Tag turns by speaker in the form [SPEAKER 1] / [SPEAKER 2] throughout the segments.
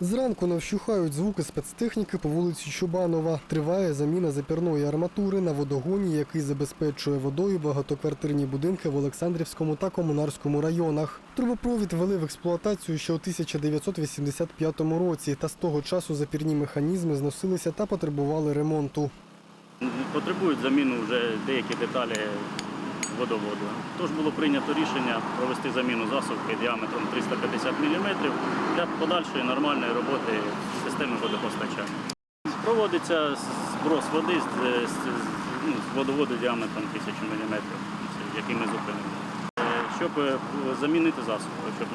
[SPEAKER 1] Зранку не вщухають звуки спецтехніки по вулиці Чубанова. Триває заміна запірної арматури на водогоні, який забезпечує водою багатоквартирні будинки в Олександрівському та Комунарському районах. Трубопровід ввели в експлуатацію ще у 1985 році, та з того часу запірні механізми зносилися та потребували ремонту.
[SPEAKER 2] Потребують заміну вже деякі деталі водоводу. Тож було прийнято рішення провести заміну засувки діаметром 350 мм для подальшої нормальної роботи системи водопостачання. Проводиться зброс води з, з- ну, водоводу діаметром 1000 мм, який ми зупинили. Е, Щоб е, замінити засувку, щоб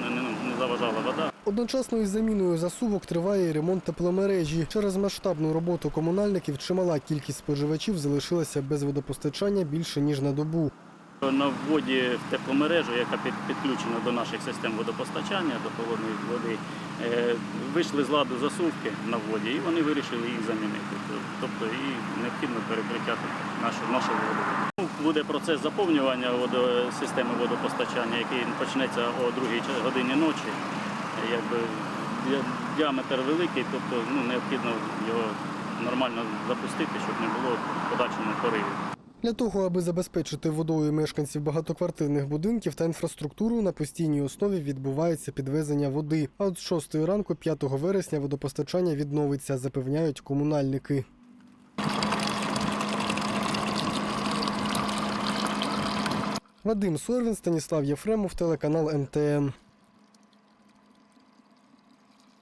[SPEAKER 2] не заважала вода.
[SPEAKER 1] Одночасно із заміною засувок триває і ремонт тепломережі. Через масштабну роботу комунальників чимала кількість споживачів залишилася без водопостачання більше ніж на добу.
[SPEAKER 2] На вводі в тепломережу, яка підключена до наших систем водопостачання, до холодної води, е, вийшли з ладу засувки на вводі і вони вирішили їх замінити. Тобто і необхідно перекриття нашого водоводу. Ну, Буде процес заповнювання водо- системи водопостачання, який почнеться о 2 годині ночі. Е, Якби діаметр великий, тобто ну, необхідно його нормально запустити, щоб не було подальшому поривів.
[SPEAKER 1] Для того, аби забезпечити водою мешканців багатоквартирних будинків та інфраструктуру, на постійній основі відбувається підвезення води. А от з 6 ранку 5 вересня водопостачання відновиться, запевняють комунальники. Вадим Сорвін, Станіслав Єфремов, телеканал МТМ.